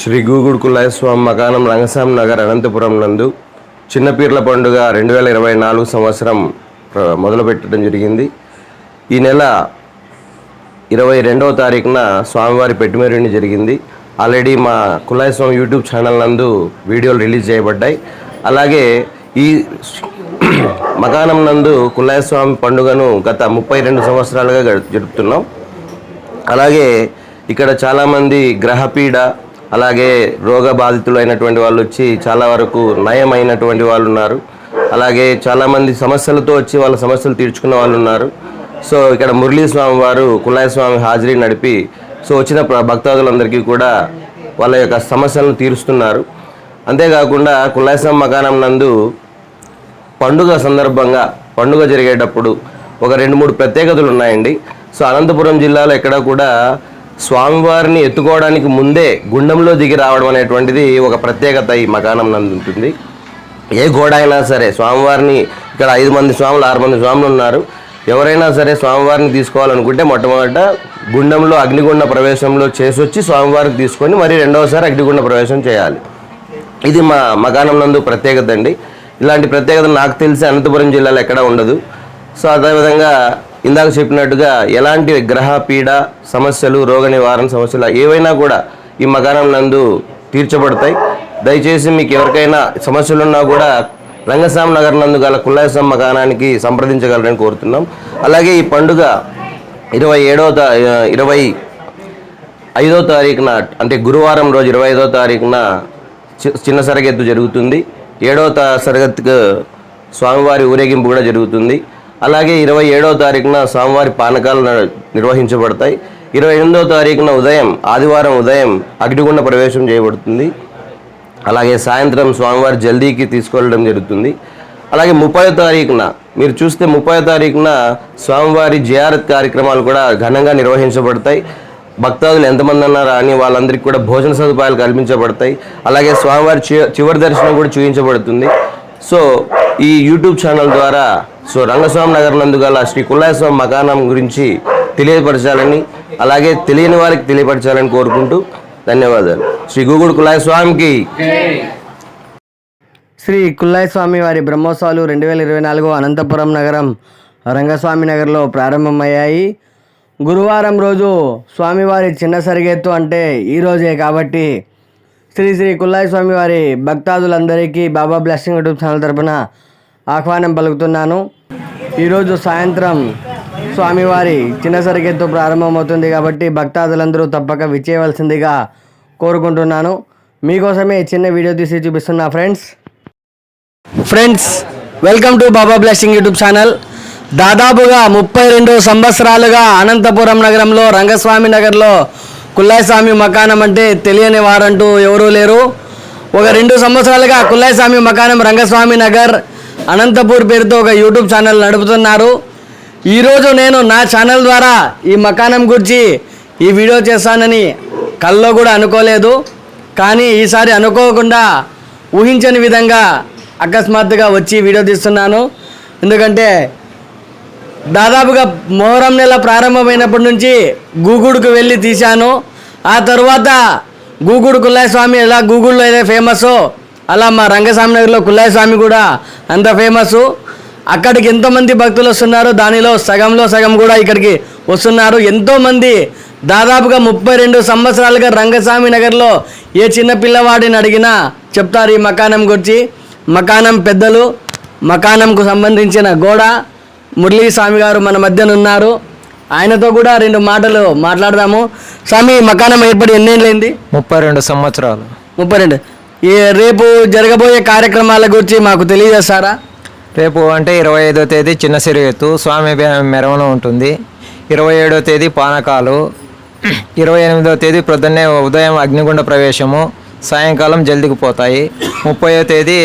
శ్రీ గూగుడు కుల్లాయస్వామి మకానం రంగస్వామి నగర్ అనంతపురం నందు చిన్నపీర్ల పండుగ రెండు వేల ఇరవై నాలుగు సంవత్సరం మొదలుపెట్టడం జరిగింది. ఈ నెల ఇరవై రెండవ తారీఖున స్వామివారి పెట్టుమేరుని జరిగింది. ఆల్రెడీ మా కులాయస్వామి యూట్యూబ్ ఛానల్ నందు వీడియోలు రిలీజ్ చేయబడ్డాయి. అలాగే ఈ మకానం నందు కులాయస్వామి పండుగను గత ముప్పై రెండు సంవత్సరాలుగా జరుపుతున్నాం. అలాగే ఇక్కడ చాలామంది గ్రహపీడ అలాగే రోగ బాధితులైనటువంటి వాళ్ళు వచ్చి చాలా వరకు నయమైనటువంటి వాళ్ళు ఉన్నారు. అలాగే చాలామంది సమస్యలతో వచ్చి వాళ్ళ సమస్యలు తీర్చుకున్న వాళ్ళు ఉన్నారు. సో ఇక్కడ మురళీస్వామి వారు కులాయస్వామి హాజరీ నడిపి సో వచ్చిన భక్తాదులందరికీ కూడా వాళ్ళ యొక్క సమస్యలను తీరుస్తున్నారు. అంతేకాకుండా కులాయస్వామి మకానం నందు పండుగ సందర్భంగా పండుగ జరిగేటప్పుడు ఒక రెండు మూడు ప్రత్యేకతలు ఉన్నాయండి. సో అనంతపురం జిల్లాలో ఎక్కడ కూడా స్వామివారిని ఎత్తుకోవడానికి ముందే గుండంలో దిగి రావడం అనేటువంటిది ఒక ప్రత్యేకత ఈ మకానం నందు ఉంటుంది. ఏ గోడ అయినా సరే స్వామివారిని ఇక్కడ ఐదు మంది స్వాములు ఆరు మంది స్వాములు ఉన్నారు. ఎవరైనా సరే స్వామివారిని తీసుకోవాలనుకుంటే మొట్టమొదట గుండంలో అగ్నిగుండ ప్రవేశంలో చేసి వచ్చి తీసుకొని మరి రెండవసారి అగ్నిగుండ ప్రవేశం చేయాలి. ఇది మా మకానం నందు ప్రత్యేకత అండి. ఇలాంటి ప్రత్యేకత నాకు తెలిసి అనంతపురం జిల్లాలో ఎక్కడా ఉండదు. సో అదేవిధంగా ఇందాక చెప్పినట్టుగా ఎలాంటి గ్రహ పీడ సమస్యలు రోగ నివారణ సమస్యలు ఏవైనా కూడా ఈ మకానం నందు తీర్చబడతాయి. దయచేసి మీకు ఎవరికైనా సమస్యలు ఉన్నా కూడా రంగస్వామి నగర్ నందు గల కుల్లాయస్వామి మకానానికి సంప్రదించగలరని కోరుతున్నాం. అలాగే ఈ పండుగ ఇరవై ఏడవ ఇరవై ఐదో తారీఖున అంటే గురువారం రోజు ఇరవై ఐదో తారీఖున చి- చిన్న సరగెత్తు జరుగుతుంది. ఏడవ తా స్వామివారి ఊరేగింపు కూడా జరుగుతుంది. అలాగే ఇరవై ఏడవ తారీఖున స్వామివారి పానకాలు నిర్వహించబడతాయి. ఇరవై ఎనిమిదవ తారీఖున ఉదయం ఆదివారం ఉదయం అగ్నిగుండ ప్రవేశం చేయబడుతుంది. అలాగే సాయంత్రం స్వామివారి జల్దీకి తీసుకెళ్ళడం జరుగుతుంది. అలాగే ముప్పై తారీఖున మీరు చూస్తే ముప్పై తారీఖున స్వామివారి జియారత్ కార్యక్రమాలు కూడా ఘనంగా నిర్వహించబడతాయి. భక్తాదులు ఎంతమంది అన్నారా అని వాళ్ళందరికీ కూడా భోజన సదుపాయాలు కల్పించబడతాయి. అలాగే స్వామివారి చివరి దర్శనం కూడా చూపించబడుతుంది. సో ఈ యూట్యూబ్ ఛానల్ ద్వారా సో రంగస్వామి నగర్ నందు గల శ్రీ కుల్లాయస్వామి మకానం గురించి తెలియపరచాలని అలాగే తెలియని వారికి తెలియపరచాలని కోరుకుంటూ ధన్యవాదాలు. శ్రీ గూగుడు కుల్లాయస్వామికి. శ్రీ కుల్లాయస్వామి వారి బ్రహ్మోత్సవాలు రెండు వేల ఇరవై నాలుగు అనంతపురం నగరం రంగస్వామి నగర్లో ప్రారంభమయ్యాయి. గురువారం రోజు స్వామివారి చిన్న సరిగెత్తు అంటే ఈరోజే కాబట్టి శ్రీ శ్రీ కుల్లాయి స్వామి వారి భక్తాదులందరికీ బాబా బ్లెస్సింగ్ యూట్యూబ్ ఛానల్ తరపున ఆహ్వానం పలుకుతున్నాను. ఈరోజు సాయంత్రం స్వామివారి చిన్న సరిగెత్తు ప్రారంభమవుతుంది కాబట్టి భక్తాదులందరూ తప్పక విచ్చేయవలసిందిగా కోరుకుంటున్నాను. మీకోసమే చిన్న వీడియో తీసి చూపిస్తున్నా friends. Friends welcome to Baba blessing YouTube channel. దాదాపుగా ముప్పై రెండు సంవత్సరాలుగా అనంతపురం నగరంలో రంగస్వామి నగర్లో కుల్లాయి స్వామి మకానం అంటే తెలియని వారంటూ ఎవరూ లేరు. ఒక రెండు సంవత్సరాలుగా కుల్లాయి స్వామి మకానం రంగస్వామి నగర్ అనంతపూర్ పేరుతో ఒక యూట్యూబ్ ఛానల్ నడుపుతున్నారు. ఈరోజు నేను నా ఛానల్ ద్వారా ఈ మకానం గురించి ఈ వీడియో చేస్తానని కల్లో కూడా అనుకోలేదు. కానీ ఈసారి అనుకోకుండా ఊహించని విధంగా అకస్మాత్తుగా వచ్చి వీడియో తీస్తున్నాను. ఎందుకంటే దాదాపుగా మొహరం నెల ప్రారంభమైనప్పటి నుంచి గూగుడుకు వెళ్ళి తీశాను. ఆ తర్వాత గూగుడు కుల్లాయ స్వామి ఎలా గూగుల్లో అయితే ఫేమస్ అలా మా రంగస్వామి నగర్లో కుల్లాయ స్వామి కూడా అంత ఫేమస్ అక్కడికి ఎంతోమంది భక్తులు వస్తున్నారు దానిలో సగంలో సగం కూడా ఇక్కడికి వస్తున్నారు. ఎంతోమంది దాదాపుగా ముప్పై రెండు సంవత్సరాలుగా రంగస్వామి నగర్లో ఏ చిన్న పిల్లవాడిని అడిగినా చెప్తారు ఈ మకానం గురించి మకానం పెద్దలు మకానంకు సంబంధించిన గోడ మురళీ స్వామి గారు మన మధ్యన ఉన్నారు. ఆయనతో కూడా రెండు మాటలు మాట్లాడదాము. స్వామి మకానం ఏర్పడి ఎన్నేళ్ళైంది? ముప్పై రెండు సంవత్సరాలు. ముప్పై రెండు. ఈ రేపు జరగబోయే కార్యక్రమాల గురించి మాకు తెలియజేస్తారా? రేపు అంటే ఇరవై ఐదో తేదీ చిన్న సిరియత్తు స్వామి మెరవన ఉంటుంది. ఇరవై ఏడో తేదీ పానకాలు. ఇరవై ఎనిమిదో తేదీ ప్రొద్దున్నే ఉదయం అగ్నిగుండ ప్రవేశము. సాయంకాలం జల్దికి పోతాయి. ముప్పయో తేదీ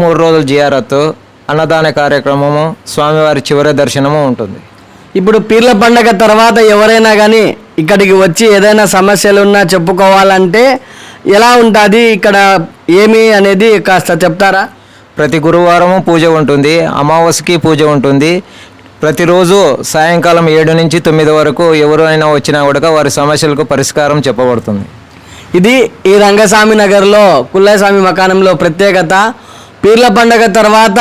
మూడు రోజులు జియారత్తు అన్నదాన కార్యక్రమము స్వామివారి చివరి దర్శనము ఉంటుంది. ఇప్పుడు పీర్ల పండగ తర్వాత ఎవరైనా కానీ ఇక్కడికి వచ్చి ఏదైనా సమస్యలు ఉన్నా చెప్పుకోవాలంటే ఎలా ఉంటుంది ఇక్కడ ఏమి అనేది కాస్త చెప్తారా? ప్రతి గురువారము పూజ ఉంటుంది అమావాస్యకి పూజ ఉంటుంది. ప్రతిరోజు సాయంకాలం ఏడు నుంచి తొమ్మిది వరకు ఎవరైనా వచ్చినా కూడా వారి సమస్యలకు పరిష్కారం చెప్పబడుతుంది. ఇది ఈ రంగస్వామి నగర్లో కుల్లస్వామి మకానంలో ప్రత్యేకత. పీర్ల పండగ తర్వాత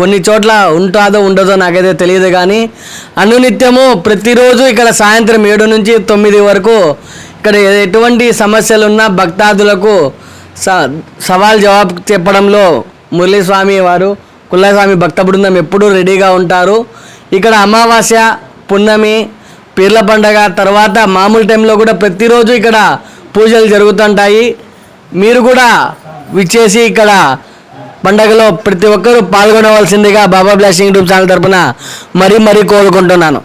కొన్ని చోట్ల ఉంటుందో ఉండదో నాకైతే తెలియదు కానీ అనునిత్యము ప్రతిరోజు ఇక్కడ సాయంత్రం ఏడు నుంచి తొమ్మిది వరకు ఇక్కడ ఎటువంటి సమస్యలున్నా భక్తాదులకు స సవాల్ జవాబు చెప్పడంలో మురళీస్వామి వారు కుల్లస్వామి భక్త బృందం ఎప్పుడూ రెడీగా ఉంటారు. ఇక్కడ అమావాస్య పున్నమి పీర్ల పండగ తర్వాత మామూలు టైంలో కూడా ప్రతిరోజు ఇక్కడ పూజలు జరుగుతుంటాయి. మీరు కూడా విచ్చేసి ఇక్కడ పండగలో ప్రతి ఒక్కరూ పాల్గొనవలసిందిగా బాబా బ్లాసింగ్ యూట్యూబ్ ఛానల్ తరపున మరీ మరీ కోరుకుంటున్నాను.